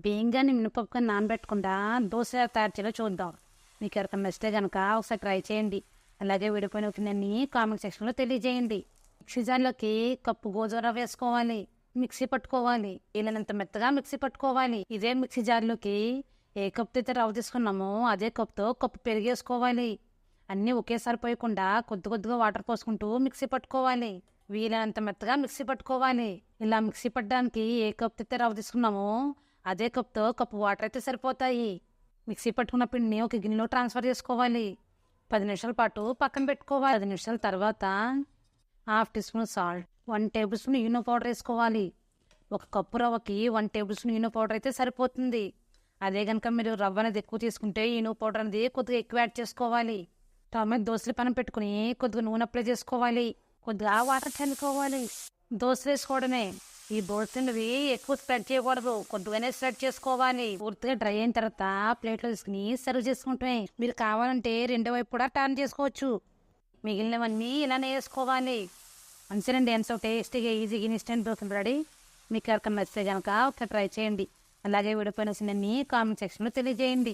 బియ్యంగాని మినపప్పుకొని నానబెట్టకుండా దోశ తయారు చేయాలో చూద్దాం. మీకు ఎవరికైనా నచ్చితే కనుక ఒకసారి ట్రై చేయండి. అలాగే విడిపోయిన ఒపీనియన్ని కామెంట్ సెక్షన్లో తెలియజేయండి. మిక్సీ జార్లోకి కప్పు గోధుమ వేసుకోవాలి. మిక్సీ పట్టుకోవాలి. వీలైనంత మెత్తగా మిక్సీ పట్టుకోవాలి. ఇదే మిక్సీ జార్లోకి ఏ కప్తో అయితే రవ్వ తీసుకున్నామో అదే కప్తో కప్పు పెరిగేసుకోవాలి. అన్నీ ఒకేసారి పోయకుండా కొద్ది కొద్దిగా వాటర్ పోసుకుంటూ మిక్సీ పట్టుకోవాలి. వీలైనంత మెత్తగా మిక్సీ పట్టుకోవాలి. ఇలా మిక్సీ పట్టడానికి ఏ కప్ అయితే రవ్వ తీసుకున్నామో అదే కప్తో కప్పు వాటర్ అయితే సరిపోతాయి. మిక్సీ పట్టుకున్న పిండిని ఒక గిన్నెలో ట్రాన్స్ఫర్ చేసుకోవాలి. పది నిమిషాల పాటు పక్కన పెట్టుకోవాలి. పది నిమిషాల తర్వాత half teaspoon salt one tablespoon Eno powder వేసుకోవాలి. ఒక కప్పు రవ్వకి one tablespoon Eno powder అయితే సరిపోతుంది. అదే కనుక మీరు రవ్వ అనేది ఎక్కువ తీసుకుంటే ఈనో పౌడర్ అనేది కొద్దిగా ఎక్కువ యాడ్ చేసుకోవాలి. టమాటో దోశలు పనం పెట్టుకుని కొద్దిగా నూనె అప్లై చేసుకోవాలి. కొద్దిగా వాటర్ చల్లుకోవాలి. దోశ వేసుకోవడమే. ఈ దోశవి ఎక్కువ స్ప్రెడ్ చేయకూడదు. కొద్దిగానే స్ప్రెడ్ చేసుకోవాలి. పూర్తిగా డ్రై అయిన తర్వాత ప్లేట్లో తీసుకుని సర్వ్ చేసుకుంటే మీరు కావాలంటే రెండో వైపు కూడా టర్న్ చేసుకోవచ్చు. మిగిలినవన్నీ ఇలానే వేసుకోవాలి. మంచిదండి ఎంతో టేస్టీగా ఈజీగా ఇన్స్టెంట్ దోశలు రెడీ మీకు ఎవరికైనా నచ్చితే కనుక ఒకసారి ట్రై చేయండి. అలాగే విడిపోయిన సిన్ని కామెంట్ సెక్షన్లో తెలియజేయండి.